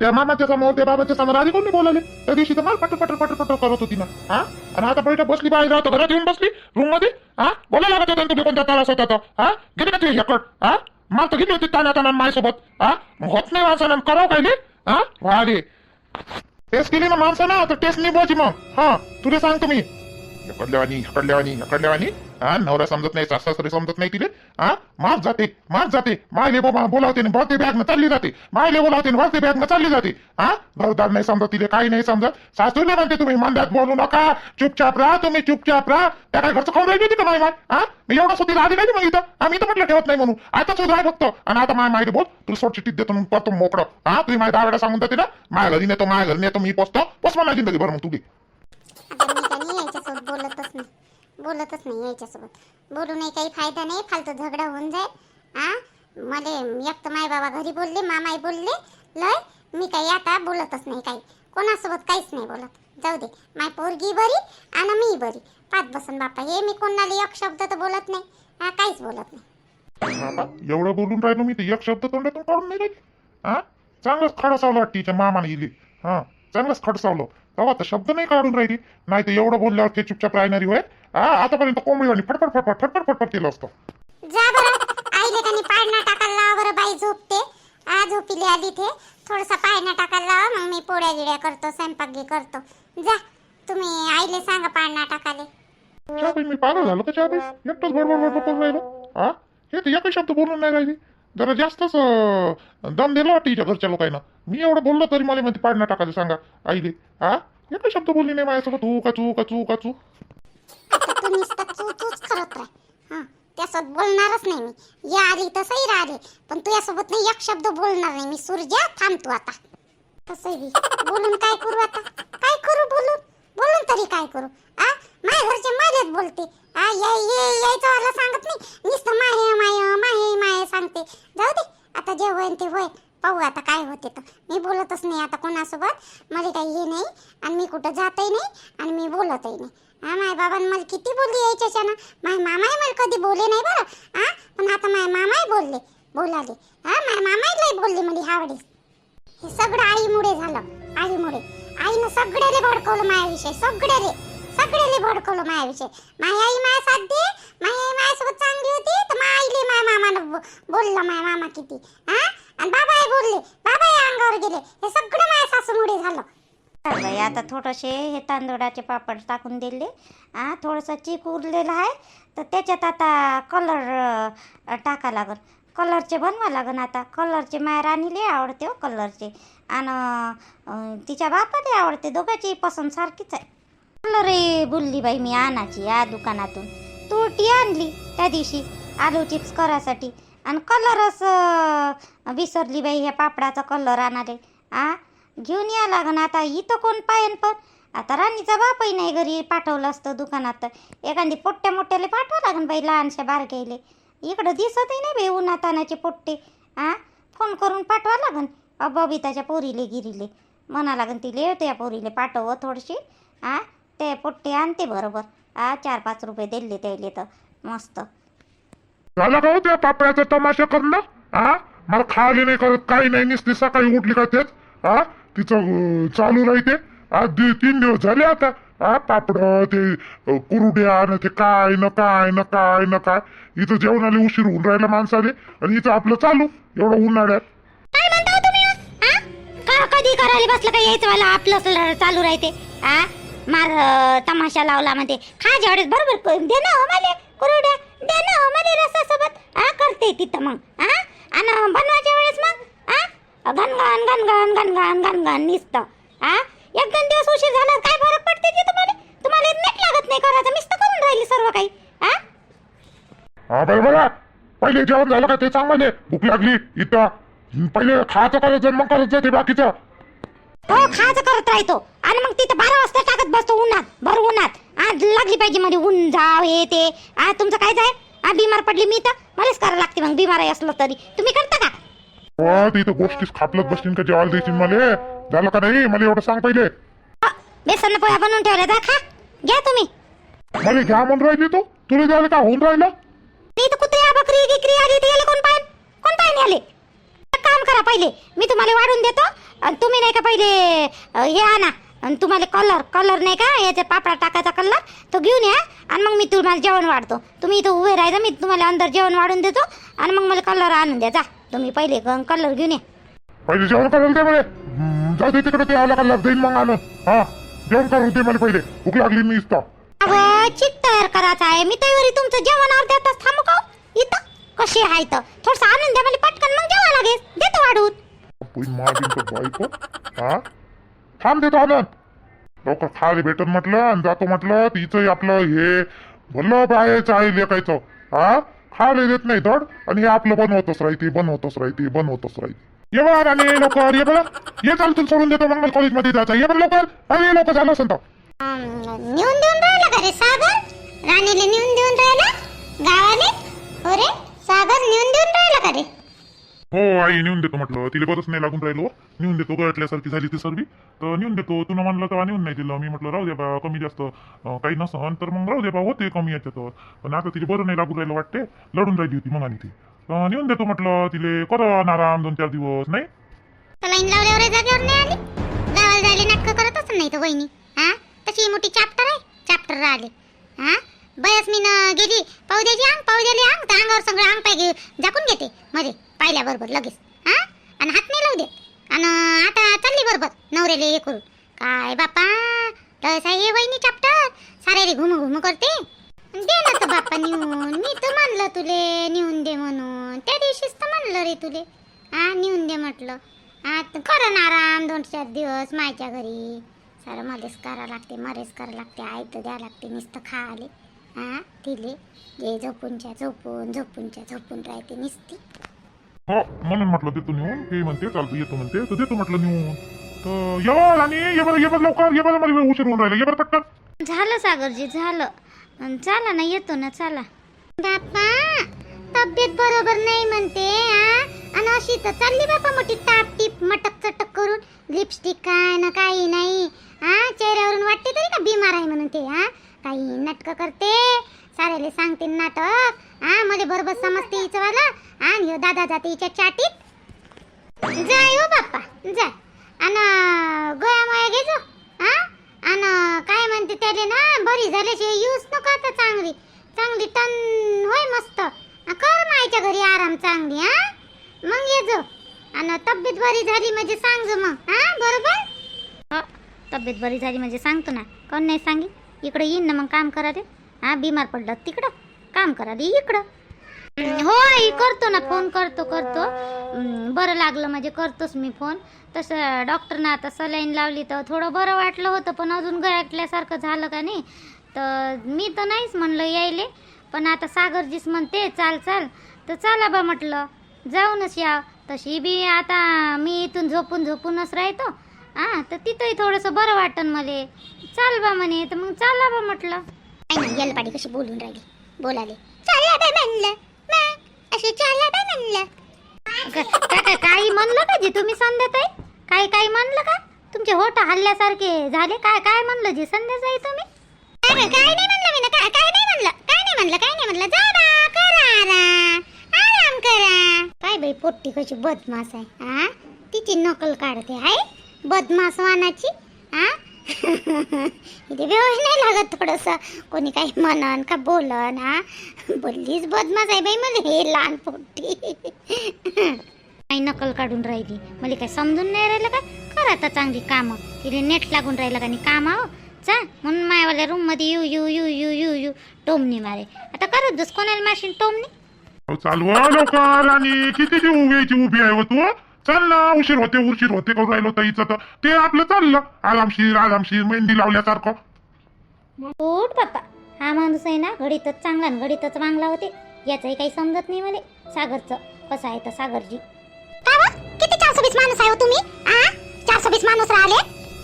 त्या मामाच्या समोर त्या बाबाच्या समोर आधी कोणी बोलावले? त्या दिवशी तर मला पटर पटर पटर पटर करत होती ना. हा? आणि आता बैठक बसली बाहेर राहतो घरात येऊन बसली रूममध्ये. हा? बोलायला लागत होता तुम्ही कोणत्या त्रास होता हा? गेले का तुझी हेकट हा? मला तर गेली होती ताना ताना माझ्यासोबत हा? होत नाही माणसानं करावं काय हा? वा रे टेस्ट केली ना माणसानं? तर टेस्ट नाही बोची मग. हा? तुला सांगतो मी. हकडल्यावानी हकडल्यावानी हकडल्यावानी हा नवरा समजत नाही सासरे समजत नाही तिले? हा? माफ जाते माफ जाते. मायले बाबा बोलावते ना बॅग न चालली जाते. मायले बोलावते ना बॅग बॅग चालली जाते. हा? घरदार नाही समजत तिले काही नाही समजत. सासूला म्हणते तुम्ही मंदात बोलू नका. चुपचाप राहा तुम्ही चुपचाप राहा. त्या काय घरचं खाऊन राहिली होती का माय माय? हा? मी एवढा सुद्धा आली नाही मग इथं. आम्ही तर म्हटलं ठेवत नाही म्हणून. आता सुद्धा फक्त. आणि आता माय माहिती बोल तुला सोड चिठ्ठीत देतो मग परतो मोकळं. हा? तुम्ही माझ्या वेळा सांगून जाते ना? माझ्या घरी नेतो माझ्या घरी नेतो मी पोचतो. पोच मला जिंदगी भर मग तुझी आता मी काही याच्यासोबत बोलतच नाही बोलतच नाही याच्यासोबत. बोलू नाही काही फायदा नाही फालतू झगडा होऊन जाय आ? मले एक तर माय बाबा घरी बोलले मामाई बोलले लय मी काही आता बोलतच नाही काही. कोणासोबत काहीच नाही बोलत. जाऊ दे माय पोरगी बरी आणि मी बरी. पाच बसन बापा हे मी कोणाला एक शब्द तर बोलत नाही. हा काहीच बोलत नाही. बाबा एवढं बोलून राहिलो मी ते एक शब्द तोंडातून काढून नाही राहिली. हा चांगलंच खडसावलं वाटते तिच्या मामाने गेली हा चांगलंच खडसावलं. तेव्हा तर शब्द नाही काढून राहिली. नाही तर एवढं बोलल्यावर ते चुपचाप राहणारी होय? हा आतापर्यंत कोंबडीवाणी फटफट फटफट फटफट फटफट केलं असतं. जा बरं. आईले कानी पाळणा टाकायला लावा बरं बाई झोपते. आ झोपीली आली ते. थोडासा पाळणा टाकायला लावा मग मी पोळ्या गिड्या करतो स्वयंपाक गी करतो. जा तुम्ही आईले सांगा पाळणा टाकाले चहा मी पागल झालो का चहा एकटंच बडबड बडबड करून राहिलो. हा हे तर एकही शब्द बोलून नाही राहिली. जरा जास्तच अं, दम दिला वाटतं हिच्या घरच्या लोकांना. मी एवढं बोललो तरी मला म्हणते पाडणं टाकायचं सांगा आईले. हा एकही शब्द बोलली नाही माझ्यासोबत. तू का तू का तू का तू आता तू नुसतं तू तूच करत राह. हा त्यासोबत बोलणारच नाही मी. या आली तसंही राहिले पण तू यासोबत नाही एक शब्द बोलणार नाही मी. सूर्या थांब तू आता. तसंही बोलून काय करू आता? काय करू बोलून? बोलून तरी काय करू? आ? माझ्या घरचे माझ्याच बोलते. आ ये ये यायचं वाला सांगत नाही. नुसतं माहे माय माहे माय सांगते. जाऊ दे. आता जे होईन ते होईल. पाहू आता काय होते तर. मी बोलतच नाही आता कोणासोबत. मला काही हे नाही. आणि मी कुठं जातही नाही. आणि मी बोलतही नाही. हा माय बाबांनी मला किती बोलली यायच्यानं माय मामाही मला कधी बोलले नाही बरं हा? पण आता माय मामाही बोलले बोलाले. हा माय मामाही लय बोलले म्हणजे ह्यावेळेस हे सगळं आईमुळे झालं आईमुळे. आईनं सगळ्याले भडकवलं माझ्याविषयी सगळ्याले सगळ्याले भडकवलं माझ्याविषयी माझी आई माझ्या साथ दे माय आई माझ्यासोबत चांगली होती तर माझ्या आईले माय मामानं बोललं माय मामा किती हा? आणि बाबाही बोलले बाबाही अंगावर गेले. हे सगळं माझ्या सासूमुळे झालं. चांगलं आहे आता थोडंसे हे तांदूळाचे पापड टाकून दिले. आ थोडंसं चीक उरलेलं आहे. तर त्याच्यात आता कलर टाका लागल कलरचे बनवा लागन आता. कलरचे माया राणीले आवडते हो कलरचे आणि तिच्या बापाला आवडते. दोघांची पसंत सारखीच आहे. कलर बोलली बाई मी आणायची या दुकानातून. तुरटी आणली त्या दिवशी आलू चिप्स करायसाठी. आणि कलरच विसरली बाई ह्या पापडाचा कलर आणाले. आ घेऊन या लागन. आता इथं कोण पायन पण. आता राणीचा बापही नाही घरी पाठवलं असतं दुकानात. तर एखादी पोट्ट्या मोठ्याला पाठवा लागन बाई लहानशा बारक्याले इकडं दिसतही नाही बाई उन्हातानाचे आणायचे पोट्टे. आ? फोन करून पाठवा लागन. अ बबिताच्या पोरीले गिरीले. म्हणा लागन तिले त्या पोरीले पाठव थोडीशी. आ? ते पोट्टे आणते बरोबर. आ चार पाच रुपये दिले त्याले तर. मस्त. झालं का हो त्या पापड्याचा तमाशा करणं? हा मला खाली नाही करत काही नाही नुसती सकाळी उठली का तेच? हा तिचं चालू राहते आज दि- तीन दिवस झाले आता. हा पापड ते कुरुड्या न ते काय न काय न काय न काय. इथं जेवणाला उशीर होऊन राहिला माणसाने आणि इथं आपलं चालू एवढं उन्हाळ्यात. काय म्हणता हो का कधी करायला बसलं का यायचं मला? आपलं चालू राहते. आ? मार अं, तमाशा लावला मध्ये. खा जेवढे बरोबर क- दे ना हो मला. कुरड्या दे ना हो मला रसासोबत. आ करते तिथं मग. आ? आणि बनवायच्या वेळेस मग. आ? घनघन घनघन घनघन घनघन निसतं. आ? एक दोन दिवस उशीर झाला काय फरक पडते ते तुम्हाला तुम्हाला नीट लागत नाही करायचं नुसतं करून राहिली सर्व काही. हा बरं बरं पहिले जेवण झालं का ते चांगलं भूक लागली इथं. पहिले खायचं करायचं मग करायचं ते बाकीचं. हो खायचं करत राहतो. आणि मग तिथं बारा वाजता टाकत बसतो उन्हात भर उन्हात. आज लागली पाहिजे मध्ये ऊन जाव हे ते. आ तुमचं काय जाय आ बिमार पडली मी तर? मलाच करावं लागते मग बिमार असलं तरी. तुम्ही करता का? हो तिथं गोष्टीच खापलत बसतील का जेवायला देशील मला? झालं का नाही? मला एवढं सांग पहिले. बेसन पोळ्या बनवून ठेवल्या जा खा. घ्या तुम्ही. मला घ्या म्हणून राहिली तू? तुला द्यायला का होऊन राहिलं? मी तर कुत्र्या बकरी गिकरी आली याले कोण पाहिन? कोण याले? एक काम करा पहिले मी तुम्हाला वाढून देतो आणि तुम्ही नाही का पहिले अ, हे आणा. आणि तुम्हाला कलर कलर नाही का याच्या पापडा टाकायचा कलर तो घेऊन या आणि मग मी तुम्हाला जेवण वाढतो. तुम्ही इथं उभे राहायचं मी तुम्हाला अंदर जेवण वाढून देतो आणि मग मला कलर आणून द्या जा. तुम्ही पहिले कलर घेऊन या. पहिले जेवण करायला दे मला जाऊ दे तिकडे ते आला का देईन मग आणून हा जेवण करू दे मला पहिले. भूक लागली मी इथं. चिक तयार करायचा आहे. मी तयारी तुमचं जेवण अर्ध्या तास थांबू का हो? इथं. कशी आहे तर थोडस आणून द्या मला पटकन. मग जेवा लागेल. देतो वाढून. बायको. हा? थांब देतो आनंद लवकर खायला भेटत म्हटलं आणि जातो म्हटलं तिचं आपलं हे भलं बायाचं आहे लेखायचं हा? खायला देत नाही धड आणि हे आपलं बनवतच राहते बनवतच राहते बनवतच राहते. ये बघा राणी लवकर ये बघा. ये चाल तुला सोडून देतो मंगल कॉलेजमध्ये जायचं ये बरं लवकर अरे लवकर झालं असं तर. नेऊन देऊन राहिला का रे सागर? राणीला नेऊन देऊन राहिला? गावाने अरे सागर नेऊन देऊन राहिला का रे? हो आई नेऊन देतो म्हटलं. तिला बरंच नाही लागून राहिलो. नेऊन देतो गळटल्यासारखी झाली ती सर्वी तर नेऊन देतो तुला म्हणलं तेव्हा नेऊन नाही दिलं. मी म्हटलं राहू दे बा कमी जास्त काही नसन. तर मग राहू दे बा होते कमी याच्यात. पण आता तिला बरं नाही लागून राहिलं वाटते. लढून राहिली होती मग आणि ती नेऊन देतो म्हटलं तिले कर आराम दोन चार दिवस नाही? लाईन लावल्यावर जागेवर नाही आली? गावाला जायला नाटकं नाही तर वहिनी. हा? तशी मोठी चॅप्टर आहे चॅप्टर आले हा? बयस मी न गेली द्यायची अंग पावद्याली अंग त्या अंगावर सगळं अंग पाहिजे घे झाकून घेते मध्ये पाहिल्याबरोबर लगेच. हा? आणि हात नाही लावू देत. आणि आता चालली बरोबर नवऱ्याला हे करून. काय बापा तसा हे वहिनी चापटर सारे घुम घुम करते. दे ना तर बापा नेऊन. मी तर म्हणलं तुले नेऊन दे म्हणून. त्या दिवशीच तर म्हणलं रे तुले. हा नेऊन दे म्हटलं. हा करा ना आराम दोन चार दिवस मायच्या घरी. सारं मध्येच करा लागते मरेच करा लागते आई तर द्या लागते नुसतं खाले हा तिले जे झोपूनच्या झोपून झोपूनच्या झोपून राहते नुसती. हो म्हणून म्हटलं देतो नेऊन. हे म्हणते चालतो येतो म्हणते. तर देतो म्हटलं नेऊन. तर ये बरं ये बरं ये बरं लवकर ये बरं मला उशीर होऊन राहिला. ये बरं पटकन. झालं सागरजी झालं. अन चला ना येतो ना चला. बापा तब्येत बरोबर नाही म्हणते हा आणि अशी तर चालली बापा मोठी टाप टीप मटक चटक करून. लिपस्टिक काय ना काही नाही हा चेहऱ्यावरून वाटते तरी का बिमार आहे म्हणून ते हा काही नाटकं करते सारेले सांगते नाटक. हा मध्ये बरोबर समजते हिचं आणि ह्यो दादा जाते हिच्या चाटीत. जाय हो बाप्पा जाय आणि गोया मोया घेजो. हा? आणि काय म्हणते त्याले ना बरी झाल्याशिवाय यूज नको आता चांगली. चांगली टन होय मस्त. कर मायच्या घरी आराम चांगली हा? मग ये जो आणि तब्येत बरी झाली म्हणजे सांग मग हा? बरोबर? हो तब्येत बरी झाली म्हणजे सांगतो ना. कोण नाही सांगी? इकडे येईन ना मग काम करा ते हा बिमार पडलं. तिकडं काम करा इकडं. हो आई करतो ना फोन करतो करतो. बरं लागलं म्हणजे करतोच मी फोन. तसं डॉक्टरनं आता सलाईन लावली तर थोडं बरं वाटलं होतं पण अजून गळ्यातल्यासारखं झालं का नाही? तर मी तर नाहीच म्हणलं यायले पण आता सागरजीच म्हणते चाल चाल. तर चला बा म्हटलं जाऊनच या. तशी बी आता मी इथून झोपून झोपूनच राहतो. हां तर तिथंही थोडंसं बरं वाटन मला. चाल बा म्हणे तर मग चाला बा म्हटलं. काय ना येलपाडी कशी बोलून राहिली? बोलाले चालला बाय म्हणलं मग असे चालला बाय म्हणलं. का- का- का- काही म्हणलं का जी तुम्ही संध्याताई? काही काही म्हणलं का? तुमचे होठ हल्ल्यासारखे झाले. काय काय म्हणलं जी संध्याताई तुम्ही? काय नाही काय नाही म्हणलं मी काय काय नाही म्हणलं काय नाही म्हणलं काय नाही म्हणलं. जा बा करा आराम आराम करा. काय बाई पोट्टी कशी बदमास आहे हा तिची नकल काढते आहे बदमास वानाची हा इथे व्यवस्थित नाही लागत थोडस. कोणी काही म्हणन का बोलन हा? बोललीच बदमास आहे बाई मला हे लहान पोटी. काही नकल काढून राहिली. मला काय समजून नाही राहिलं का? कर आता चांगली कामं. तिथे नेट लागून राहिलं का नाही काम हो? जा म्हणून मायावाल्या रूममध्ये यू यू यू यू यू यू टोमनी मारे. आता करत जस कोणाला माशीन टोमनी चालवा लवकर आणि किती उभी आहे हो तू? चल ना उशीर होते उशीर होते करून राहिलो ताईचं तर. ते आपलं चाललं. आरामशीर आरामशीर मेहंदी लावल्यासारखं. उठ बाप्पा हा माणूस आहे ना घडीतच चांगला आणि घडीतच चांगला होते. याचंही काही समजत नाही मला. सागरचं. कसं आहे तर सागरजी. काय व? किती चारशे वीस माणूस आहे हो तुम्ही? आ? चारशे वीस माणूस राहिले?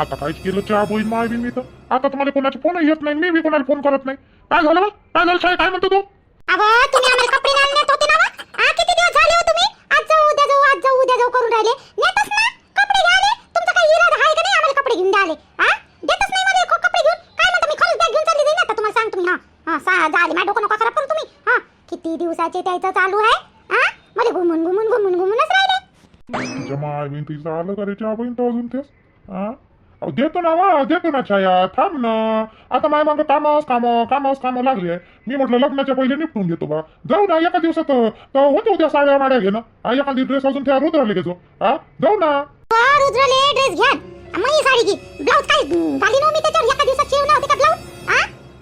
आता काहीच केलं चहा बोईन माय बी मी तर. आता तुम्हाला कोणाचे फोन येत नाही मी बी कोणाला फोन करत नाही. काय झालं बा? काय झालं? काय म्हणतो तू? अगं तुम्ही आम्हाला कपडे नाही नेत होते ना व? आ किती दिवस झाले हो तुम्ही आज जाऊ उद्या जाऊ आज जाऊ उद्या जाऊ करून राहिले. नेतच ना कपडे घ्याले. तुमचा काही इरादा आहे का नाही? आम्हाला कपडे घेऊन द्याले हा देतच नाही मला क- कपडे घेऊन. काय म्हणता मी खरंच बॅग घेऊन चालली जाईन आता तुम्हाला सांगतो मी हा. हा सा झाले माझ्या डोकं नका खराब करू तुम्ही. हा. किती दिवसाचे त्याचं चालू आहे? हा मला घुमून घुमून घुमून घुमूनच राहिले. तुझ्या माय बहीण तिचं आलं का रे? चहा बहीण तर अजून तेच हा अहो देतो ना वा देतो ना छाया थांब ना. आता माय मागं कामच कामं कामच कामं लागले मी म्हटलं लग्नाच्या पहिले निपटून घेतो बा. जाऊ ना एका दिवसात तर होते उद्या साड्या माड्या घेणं. हा एखादी ड्रेस अजून त्या रुद्राले घेतो. हा जाऊ ना. वा, रुद्रले ड्रेस घ्या मग ही साडी घे. ब्लाऊज काय झाली ना मी त्याच्यावर? एका दिवसात शिवणं होते का ब्लाऊज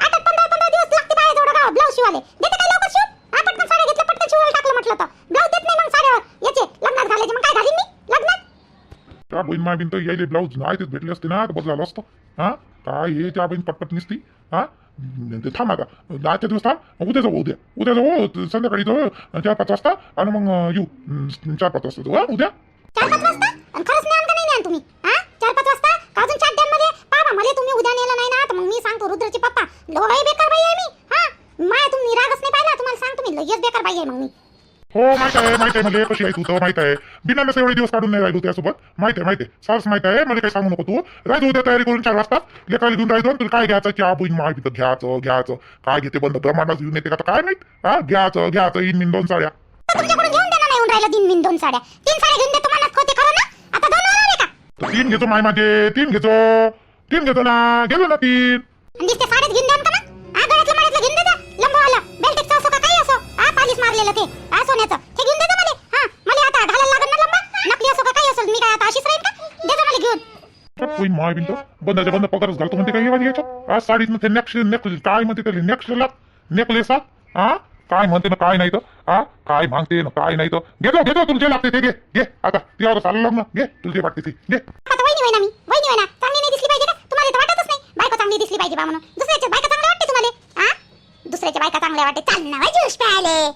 आता पंधरा पंधरा दिवस लागते बाया जेवढं गाव ब्लाऊज शिवाले. देते काय लवकर शिव हा पटकन साड्या घेतल्या पटकन शिवायला टाकलं म्हटलं तर ब्लाऊज देत नाही मग साड्या याचे लग्नात घालायचे मग काय घालीन मी लग्नात त्या बहीण माय बहीण तर यायले ब्लाऊज नाही तेच भेटले असते ना तर बदलालं असतं. हा? काय हे त्या बहीण पटपट निसती? हा? ते थांब आता. आजच्या दिवस थांब उद्या जाऊ उद्या उद्या जाऊ हो, संध्याकाळी जाऊ चार पाच वाजता आणि मग येऊ. चार पाच वाजता जाऊ हा उद्या. चार पाच वाजता? खरंच नाही का नाही न्यान तुम्ही? हा? चार पाच वाजता? का अजून चारमध्ये? बाबा मला तुम्ही उद्या नेलं नाही ना तर मग मी सांगतो रुद्रचे पप्पा. लय बेकार बाई आहे मी. हा? माय तुम्ही रागच नाही पाहिला तुम्हाला सांगतो मी लगेच बेकार बाई आहे मग मी. हो माहीत आहे माहीत आहे मला कशी आहे तू तर माहीत आहे. बिना नसे एवढे दिवस काढून नाही राहिलो त्यासोबत माहीत आहे माहीत आहे. सारस माहीत आहे मला काही सांगू नको तू. राहतो उद्या तयारी करून चार वाजता लेकाला घेऊन राहतो तुला काय घ्यायचं? चहा बहीण माहिती तर घ्यायचं घ्यायचं. काय घेते बंद? ब्रह्मांडाच घेऊन येते का? काय माहीत? हा घ्यायचं घ्यायचं. इन मिन दोन साड्या. तर तुमच्याकडून घेऊन देणार नाही येऊन राहिलं तीन मिन दोन साड्या. तीन साड्या घेऊन देतो मनात होते खरं ना? आता दोन होणार आहे का? तर तीन घेतो माय माझे तीन घेतो. तीन घेतो ना. गेलो ना तीन. दिसते साडीच घेऊन द्या बिन बंदाच्या बंद पगारच घालतो म्हणते काही वाजी याच्यात? आज साडीत ते नेक्स्ट नेकलेस काय म्हणते त्याला? नेक्स्टला नेकलेस हा काय म्हणते ना काय नाही तर? हा काय मागते ना काय नाही तर? घेतो घेतो जे लागते ते घे. घे आता तुझ्यावर चाललं लग्न घे जे वाटते ते घे. आता वहिनी होय ना मी. वहिनी होय ना चांगली नाही दिसली पाहिजे का? तुम्हाला तर वाटतच नाही. बायको चांगली दिसली पाहिजे बा म्हणून. दुसऱ्याच्या बायका चांगल्या वाटते तुम्हाला? हा दुसऱ्याच्या बायका चांगल्या वाटते. ना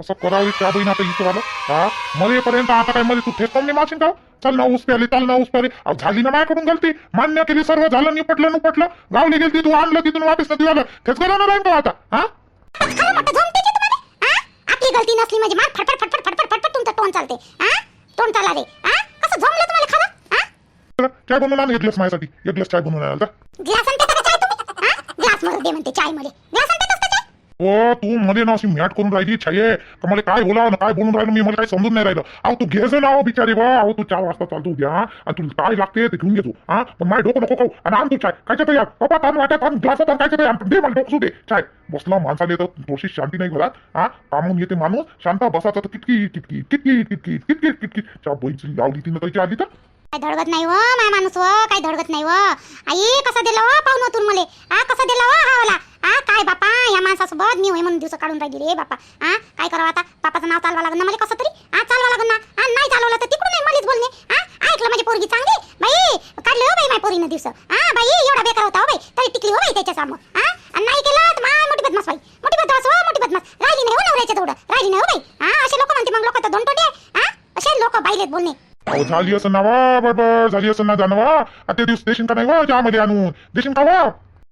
असं करावी त्या बहीण आता इथं आलं? हा मरेपर्यंत आता काय मध्ये तू ठेच कमी मारशील का? चल ना ऊस प्याले चल ना ऊस प्याले अहो झाली ना माझ्याकडून गलती. मान्य केली सर्व झालं निपटलं निपटलं. गावली गेली तू आणलं तिथून वापस नदी आलं. तेच करा राहील का आता हा? खरं मोठं झोंबते की तुम्हाला? हा? आपली गलती नसली म्हणजे मार फटफट फटफट फटफट फटफट तुमचं तोंड चालते. हा? तोंड चाला रे हा? कसं झोंबलं तुम्हाला खरं? हा? चला, चाय बनवून आण एक ग्लास माझ्यासाठी. एक ग्लास चाय बनवून. ग्लास आणते का चाय तुम्ही? हा? ग्लासमध्ये दे म्हणते चायमध्ये ग्लास ओ तू मध्ये ना अशी मॅट करून राहिली छाये. का मला काय बोलावं काय बोलून राहिलं मी मला काही समजून नाही राहिलं. अहो तू घे ना बिचारे बा. अहो तू चार वाजता चालतो उद्या आणि तुला काय लागते ते घेऊन घेतो हा. पण माय डोकं नको खाऊ. आणि आण तू चाय. काय तयार. पप्पा ताण वाट्यात आण. ग्लासात आण. काय तयार. दे मला डोकसू दे. चाय. बसला माणसाला येतं थोडीशी शांती नाही घरात हा. कामून येते माणूस. शांत बसाचा तर किटकी किटकी किटकी किटकी किटकी किटकी. चा बैची लावली तिनं त्याची आली तर. काय धडगत नाही व माय माणूस व काय धडगत नाही व आई कसा दिला व पाहुणं तू मले. हा कसा दिला व हा वाला हा काय बापा या माणसासोबत मी होय म्हणून दिवस काढून राहिली रे बापा. हा काय करावं आता? बापाचं नाव चालवा लागेल ना मला कसं तरी? हा चालवा लागेल ना. हा नाही चालवलं तर तिकडून नाही मलाच बोलणे. हा ऐकलं माझी पोरगी चांगली? बाई काढले हो बाई माझ्या पोरीनं दिवस. हा बाई एवढा बेकार होता हो बाई. तरी टिकली हो बाई त्याच्यासमोर हा आणि नाही केलं तर माय मोठी बदमास बाई. मोठी बदमास हो मोठी बदमास राहिली नाही हो नवऱ्याच्या तेवढं राहिली नाही हो बाई. हा असे लोक म्हणते मग लोक तर दोन टोटे हा असे लोक बाईलेत बोलणे. अहो झाली असं ना वा झाली असं ना जाणं वा आता ते दिवस देशील का नाही वा? चहामध्ये आणून. देशील का वा?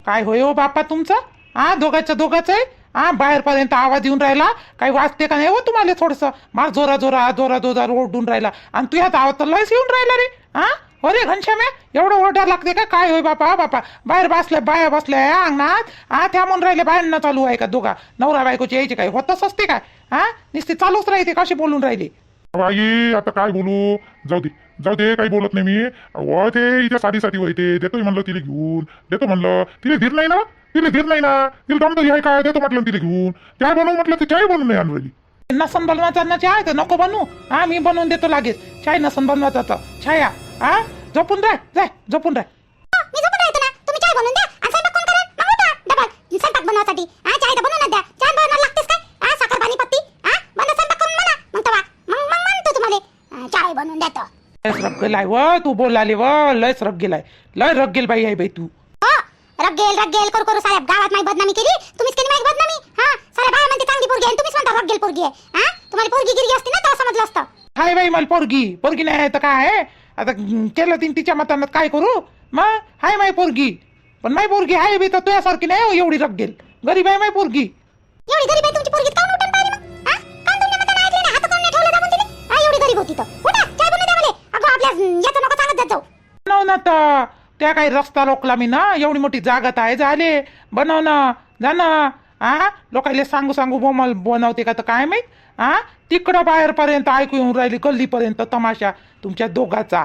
काय होय हो बापा तुमचं? हा दोघांचं दोघांच आहे? हा बाहेरपर्यंत आवाज येऊन राहिला. काही वाचते का नाही हो तुम्हाला थोडस? माग जोरा जोरा जोरा जोरा ओरडून राहिला. आणि तू ह्यात आवाज तर लयच येऊन राहिला रे. हा? हो रे घनश्याम्या एवढं ओरडा लागते का? काय होय बापा बापा? बाहेर बसल्या बाया बसल्या अंगणात? हा त्या म्हणून राहिले बायांना चालू आहे का दोघा? नवरा बायकोची यायची काय? होतच असते काय हा? नुसते चालूच राहते कशी बोलून राहिले? आई आता काय बोलू? जाऊ दे. जाऊ दे काही बोलत नाही मी. अहो ते हिच्या साडीसाठी होते देतो म्हणलं तिला घेऊन. देतो म्हणलं. तिला धीर नाही ना? तिला धीर नाही ना? तिला दमदरी आहे काय? देतो म्हटलं तिला घेऊन. चाय बनवू म्हटलं ते चाय बनवून नाही आणली नसन बनवायचा ना चाय तर नको बनवू. हा मी बनवून देतो लागेच. चाय नसन बनवायचा तर. छाया हा? झोपून राह जाय झोपून राह मी झोपून राहतो ना. तुम्ही चाय बनवून द्या. आणि स्वयंपाक कोण करेल? मग उठा डबल. स्वयंपाक बनवासाठी हा चाय तर बनवून द्या. चाय बनवायला लागतेच काय? हा साखर पाणी पत्ती. हा बंद स्वयंपाक करून म्हणा मग तवा मग मग म्हणतो तुम्हाला. चाय बनवून देतो. लयच रग गेलाय व तू बोलाली व लयच रग गेलाय. लय रग गेल बाई आहे बाई तू. हो रग्गेल रग्गेल करू करू साहेब गावात माझी बदनामी केली. तुम्हीच केली माझी बदनामी. हा सारे बाया म्हणते चांगली पोरगी आहे आणि तुम्हीच म्हणता रग्गेल पोरगी आहे. हा? तुम्हाला पोरगी गिरगी असती ना तेव्हा समजलं असतं. हाय बाई मला पोरगी. पोरगी नाही आहे तर काय आहे? आता केलं तीन तिच्या मतानं काय करू? मग हाय माय पोरगी. पण माय पोरगी हाय बी तर तुझ्यासारखी नाही हो एवढी रग गेल. गरीब आहे माय पोरगी. एवढी गरीब आहे तुमची पोरगी काऊन आता? तर त्या काही रस्ता रोखला मी ना? एवढी मोठी जागत आहे झाले. बनव ना. जा ना. आ? लोकायले सांगू सांगू बोमल बनवते का तर काय माहीत? आ? तिकडं बाहेरपर्यंत ऐकू येऊन राहिली गल्लीपर्यंत तमाशा तुमच्या दोघाचा.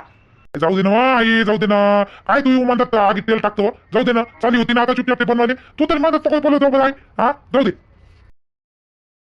जाऊ दे ना आई जाऊ दे ना. काय तू म्हणतात? आगी तेल टाकतो. जाऊ दे ना. चाली होती ना आता चुपचाप ते बनवाले तू तरी माझं सगळं बोलत आहे हा जाऊ दे.